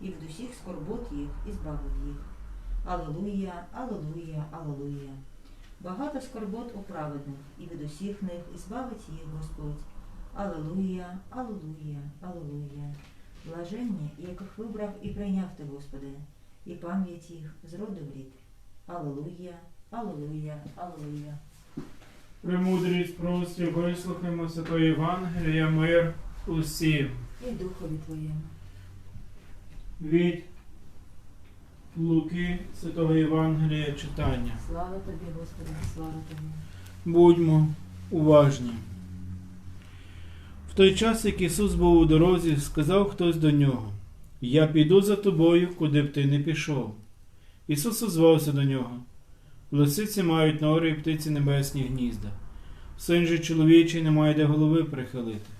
і від усіх скорбот їх і збавив їх. Алелуя, Алелуя, Алелуя. Багато скорбот у праведних, і від усіх них і збавить їх Господь. Алелуя, Алелуя, Алелуя. Блаженні, яких вибрав і прийняв ти, Господи, і пам'ять їх з роду в рід. Алелуя, Алелуя, Алелуя. Премудрість прості, вислухаймо Святої Євангелія, мир усім. І духові Твоєму. Від Луки Святого Євангелія читання. Слава тобі, Господи, слава тобі. Будьмо уважні. В той час, як Ісус був у дорозі, сказав хтось до нього: Я піду за тобою, куди б ти не пішов. Ісус озвався до нього. Лисиці мають нори і птиці небесні гнізда. Син же чоловічий не має де голови прихилити.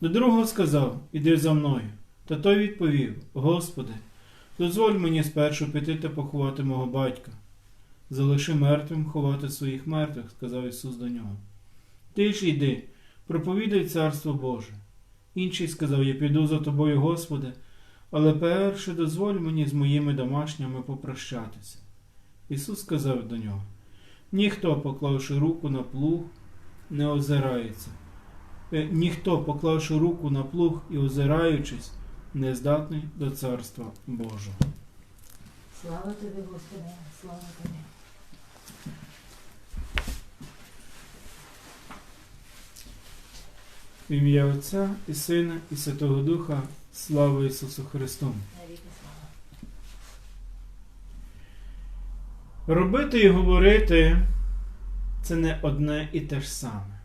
До другого сказав: Іди за мною. Та той відповів: Господи, дозволь мені спершу піти та поховати мого батька. Залиши мертвим ховати своїх мертвих, сказав Ісус до нього. Ти ж йди, проповідай Царство Боже. Інший сказав: Я піду за тобою, Господи, але перше дозволь мені з моїми домашніми попрощатися. Ісус сказав до нього: Ніхто, поклавши руку на плуг, не озирається. Е, Ніхто, поклавши руку на плуг і озираючись, не здатний до Царства Божого. Слава тобі, Господи, слава тобі. В ім'я Отця і Сина, і Святого Духа, слава Ісусу Христу! Робити і говорити це не одне і те ж саме.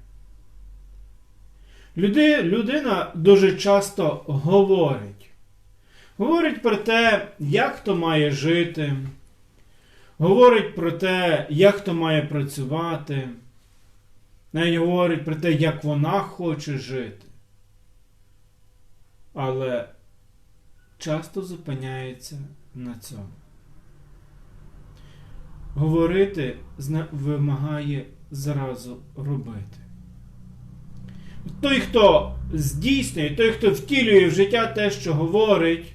Люди, людина дуже часто говорить. Говорить про те, як хто має жити, говорить про те, як хто має працювати, навіть говорить про те, як вона хоче жити. Але часто зупиняється на цьому. Говорити вимагає зразу робити. Той, хто здійснює, той, хто втілює в життя те, що говорить,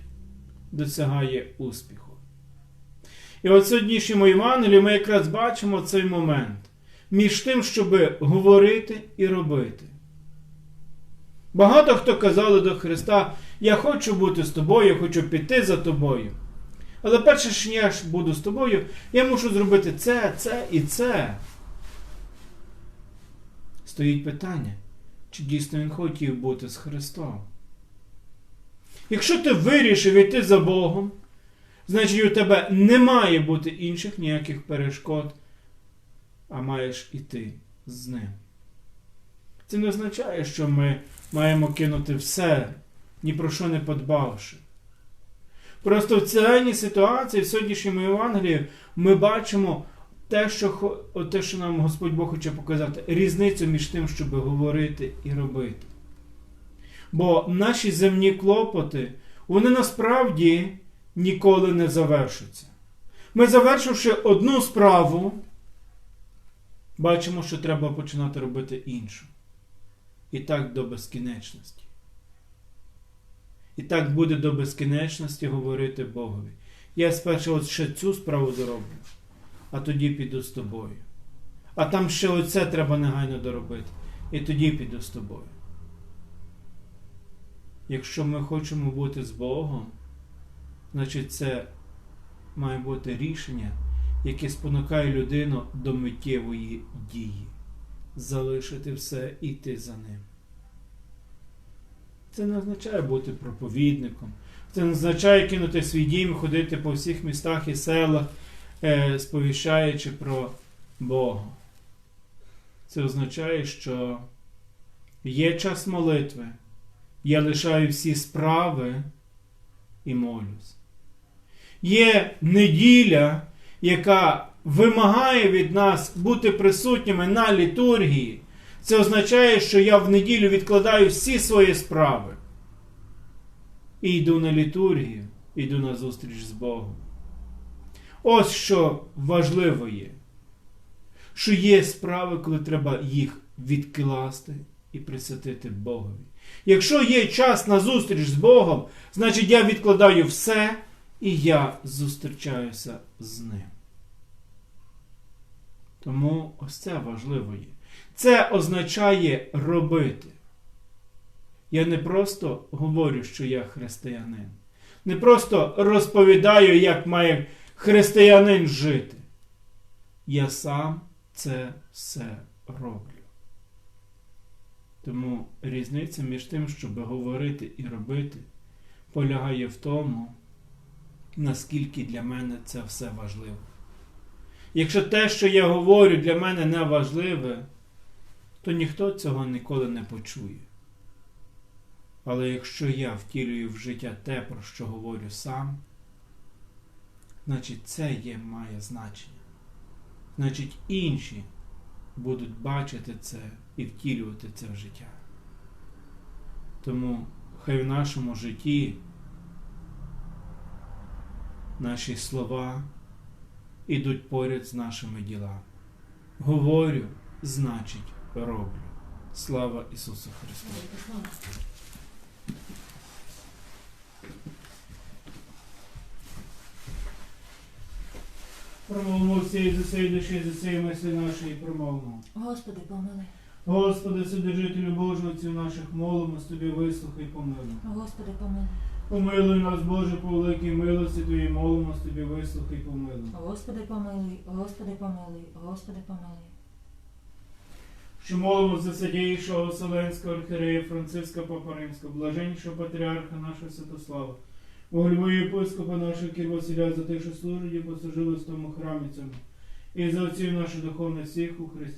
досягає успіху. І от в сьогоднішньому Євангелії ми якраз бачимо цей момент між тим, щоб говорити і робити. Багато хто казали до Христа: Я хочу бути з тобою, я хочу піти за тобою. Але перше, що я ж буду з тобою, я мушу зробити це, це і це. Стоїть питання, чи дійсно він хотів бути з Христом. Якщо ти вирішив йти за Богом, значить у тебе не має бути інших ніяких перешкод, а маєш іти з ним. Це не означає, що ми маємо кинути все, ні про що не подбавши. Просто в цій ситуації, в сьогоднішньому Євангелії, ми бачимо те, що, те, що нам Господь Бог хоче показати, різницю між тим, щоб говорити і робити. Бо наші земні клопоти, вони насправді ніколи не завершаться. Ми, завершивши одну справу, бачимо, що треба починати робити іншу. І так до безкінечності. І так буде до безкінечності говорити Богові. Я спершу ще цю справу зроблю, а тоді піду з тобою. А там ще оце треба негайно доробити. І тоді піду з тобою. Якщо ми хочемо бути з Богом, значить це має бути рішення, яке спонукає людину до миттєвої дії. Залишити все і йти за ним. Це не означає бути проповідником. Це не означає кинути свій дім, ходити по всіх містах і селах, сповіщаючи про Бога. Це означає, що є час молитви. Я лишаю всі справи і молюсь. Є неділя, яка вимагає від нас бути присутніми на літургії. Це означає, що я в неділю відкладаю всі свої справи. І йду на літургію, йду на зустріч з Богом. Ось що важливо є. Що є справи, коли треба їх відкласти і присвятити Богові. Якщо є час на зустріч з Богом, значить я відкладаю все і я зустрічаюся з ним. Тому ось це важливо є. Це означає робити. Я не просто говорю, що я християнин. Не просто розповідаю, як має християнин жити. Я сам це все роблю. Тому різниця між тим, щоб говорити і робити, полягає в тому, наскільки для мене це все важливо. Якщо те, що я говорю, для мене не важливе, то ніхто цього ніколи не почує. Але якщо я втілюю в життя те, про що говорю сам, значить це є має значення. Значить, інші будуть бачити це і втілювати це в життя. Тому хай в нашому житті наші слова ідуть поряд з нашими ділами. Говорю, значить, роблю. Слава Ісусу Христу! Промовимо всі з усієї душі, з усієї мислі нашої промовимо. Господи, помилуй. Господи, Содержителю Божого, отців наших молимо, тобі вислухай помилуй. Господи, помилуй. Помилуй нас, Боже, по великій милості Твоїй молимо, тобі вислухай помилуй. Господи, помилуй. Господи, помилуй. Господи, помилуй. Що молимо за святійшого Вселенського архірея Франциска Папа Римського, блаженнішого патріарха нашого Святослава, Боголюбого єпископа нашого Кір за те, що служить і послужили в тому храмі цьому, і за отців наших духовних всіх у Христі